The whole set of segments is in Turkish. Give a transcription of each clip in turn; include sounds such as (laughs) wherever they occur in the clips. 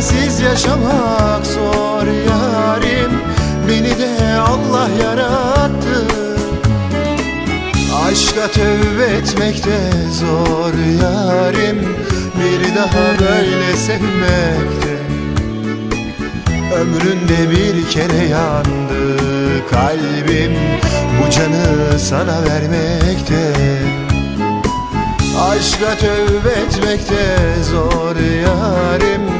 sensiz yaşamak zor yarim. Beni de Allah yarattı. Aşka tövbe etmek de zor yarim. Bir daha böyle sevmekte Ömründe bir kere yandı kalbim. Bu canı sana vermekte Aşka tövbe etmek de zor yarim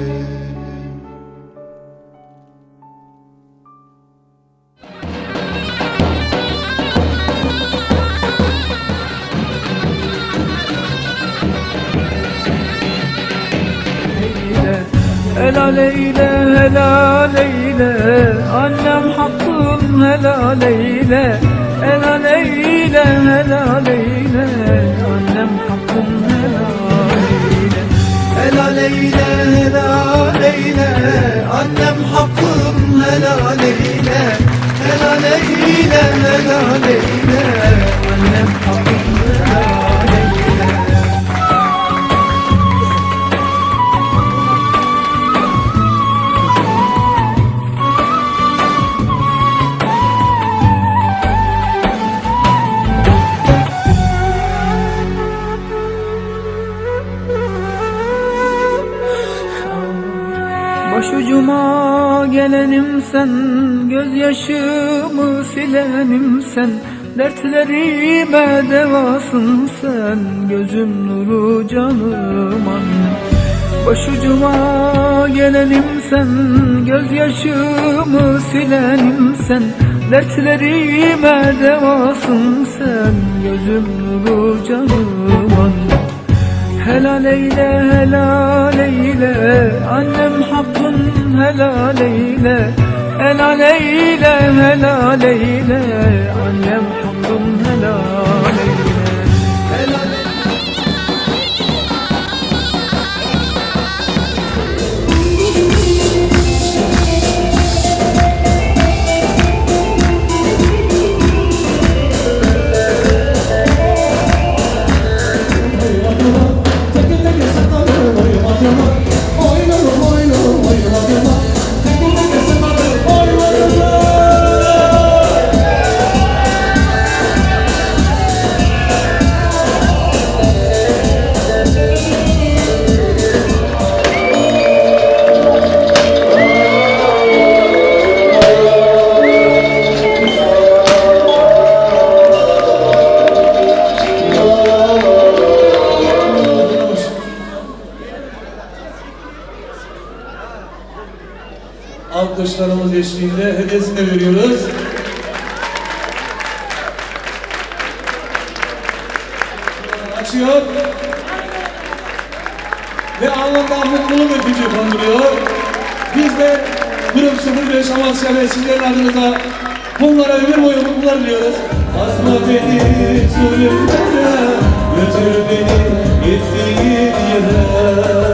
Helal eyle, helal eyle. Annem hakkım helal eyle. Helal eyle, helal eyle. Annem hakkım helal eyle. Helal eyle, helal eyle. Annem hakkım helal eyle. Helal eyle, helal eyle Gözyaşımı silenim sen Dertlerime devasın sen. Gözüm nuru canım anne Başucuma gelenim sen. Gözyaşımı silenim sen Dertlerime devasın sen. Gözüm nuru canım anne Helal eyle, helal eyle. Annem hakkın helal eyle Helal eyle, helal eyle. Annem hakkın helal eşliğinde hediyesini veriyoruz. Açıyor. Ve anlamda mutluluk öpücüğü konduruyor. Biz de Grup 05 Amasya ve sizlerin adınıza bunlara ömür boyu mutluluklar diliyoruz. Asma beni zulümlere, götür beni gittiğin yere.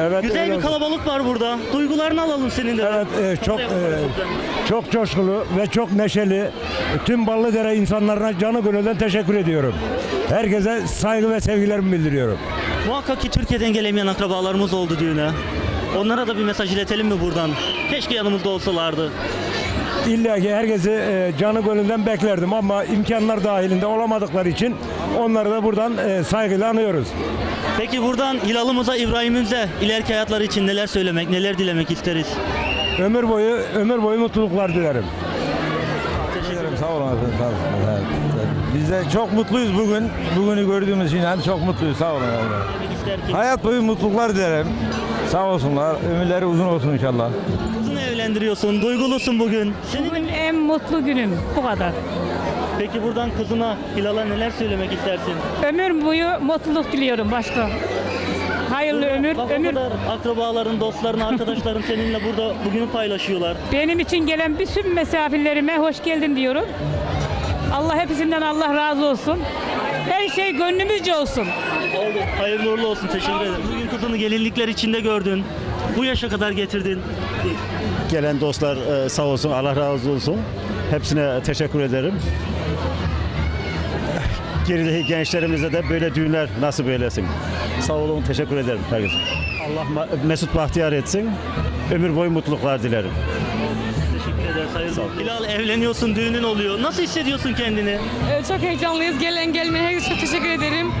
Evet. Güzel öyle bir kalabalık var burada. Duygularını alalım senin de. Evet, e, çok e, çok coşkulu ve çok neşeli. Tüm Ballıdere insanlarına canı gönülden teşekkür ediyorum. Herkese saygı ve sevgilerimi bildiriyorum. Muhakkak ki Türkiye'den gelemeyen akrabalarımız oldu düğüne. Onlara da bir mesaj iletelim mi buradan? Keşke yanımızda olsalardı. İlla ki herkesi e, canı gönülden beklerdim ama imkanlar dahilinde olamadıkları için onları da buradan e, saygıyla anıyoruz. Peki buradan Hilal'ımıza, İbrahim'imize ileriki hayatları için neler söylemek, neler dilemek isteriz? Ömür boyu ömür boyu mutluluklar dilerim. ederim. Sağ olun efendim. Sağ olun. Evet, evet. Biz de çok mutluyuz bugün. Bugünü gördüğümüz için hem çok mutluyuz. Sağ olun. efendim. Hayat boyu mutluluklar dilerim. Sağ olsunlar. Ömürleri uzun olsun inşallah. Kızını evlendiriyorsun, duygulusun bugün. Bugün en mutlu günüm. Bu kadar. Peki buradan kızına, Hilal'a neler söylemek istersin? Ömür boyu mutluluk diliyorum başka. Hayırlı ömür, Bak o ömür. kadar akrabaların, dostların, arkadaşların seninle burada bugünü paylaşıyorlar. Benim için gelen bütün misafirlerime hoş geldin diyorum. Allah hepsinden Allah razı olsun. Her şey gönlümüzce olsun. Oldu. Hayırlı uğurlu olsun. Teşekkür ederim. Bugün kızını gelinlikler içinde gördün. Bu yaşa kadar getirdin. Gelen dostlar e, sağ olsun, Allah razı olsun. Hepsine teşekkür ederim. Gerideki gençlerimize de böyle düğünler nasip eylesin. Sağ olun, teşekkür ederim herkese. Allah mesut bahtiyar etsin. Ömür boyu mutluluklar dilerim. Teşekkür ederiz. Hayırlı olsun. Hilal evleniyorsun, düğünün oluyor. Nasıl hissediyorsun kendini? Ee, Çok heyecanlıyız. Gelen gelmeyen herkese çok teşekkür ederim.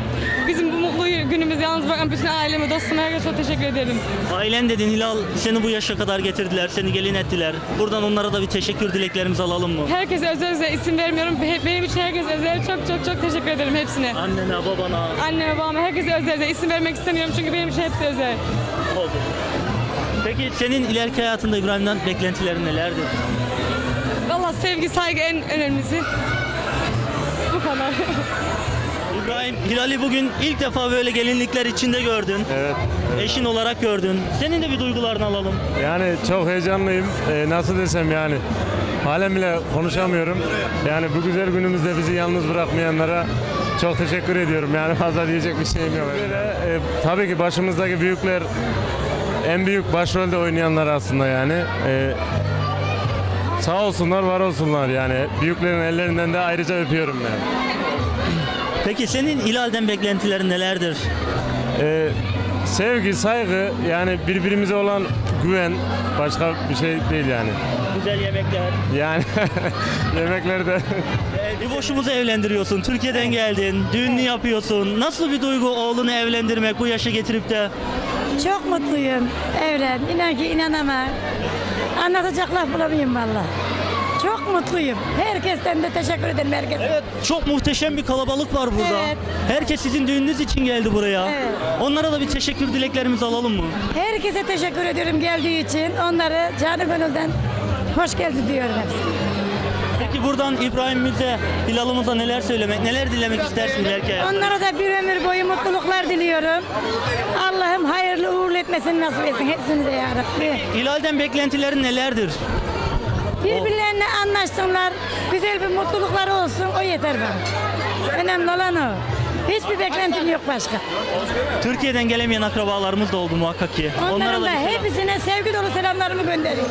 Bizim bu mutlu günümüzü yalnız bırakan bütün aileme, dostuma herkese çok teşekkür ederim. Ailen dedin Hilal seni bu yaşa kadar getirdiler, seni gelin ettiler. Buradan onlara da bir teşekkür dileklerimizi alalım mı? Herkese özel özel isim vermiyorum. Be- Benim için herkes özel. Çok çok çok teşekkür ederim hepsine. Annene, babana Anneme, babama, herkese özel özel isim vermek istemiyorum çünkü benim için hepsi özel. oldu. Peki senin ileriki hayatında İbrahim'den beklentilerin nelerdir? Valla sevgi, saygı en önemlisi. Bu kadar. (laughs) İbrahim, Hilal'i bugün ilk defa böyle gelinlikler içinde gördün. Evet. Eşin olarak gördün. Senin de bir duygularını alalım. Yani çok heyecanlıyım. Ee, nasıl desem yani. Halen bile konuşamıyorum. Yani bu güzel günümüzde bizi yalnız bırakmayanlara çok teşekkür ediyorum. Yani fazla diyecek bir şeyim yok. Böyle, e, tabii ki başımızdaki büyükler en büyük başrolde oynayanlar aslında yani. E, sağ olsunlar, var olsunlar yani. Büyüklerin ellerinden de ayrıca öpüyorum yani. Peki senin Hilal'den beklentilerin nelerdir? Ee, sevgi, saygı yani birbirimize olan güven başka bir şey değil yani. Güzel yemekler. Yani (laughs) yemeklerde Bir boşumuzu evlendiriyorsun. Türkiye'den geldin. Düğününü yapıyorsun. Nasıl bir duygu oğlunu evlendirmek bu yaşa getirip de? Çok mutluyum. Evren. İnan ki inanamam. Anlatacak laf bulamayayım valla. Çok mutluyum. Herkesten de teşekkür ederim herkese. Evet, çok muhteşem bir kalabalık var burada. Evet. Herkes sizin düğününüz için geldi buraya. Evet. Onlara da bir teşekkür dileklerimizi alalım mı? Herkese teşekkür ediyorum geldiği için. Onları canı gönülden hoş geldi diyorum hepsine. Peki buradan İbrahim'imize, Hilal'ımıza neler söylemek, neler dilemek istersin ileriki hayatta? Onlara da bir ömür boyu mutluluklar diliyorum. Allah'ım hayırlı uğurlu etmesini nasip etsin hepsinize ya Rabbi. Hilal'den beklentilerin nelerdir? Birbirlerine anlaşsınlar. Güzel bir mutlulukları olsun. O yeter bana. Önemli olan o. Hiçbir beklentim yok başka. Türkiye'den gelemeyen akrabalarımız da oldu muhakkak ki. Onların da selam- hepsine sevgi dolu selamlarımı gönderiyorum.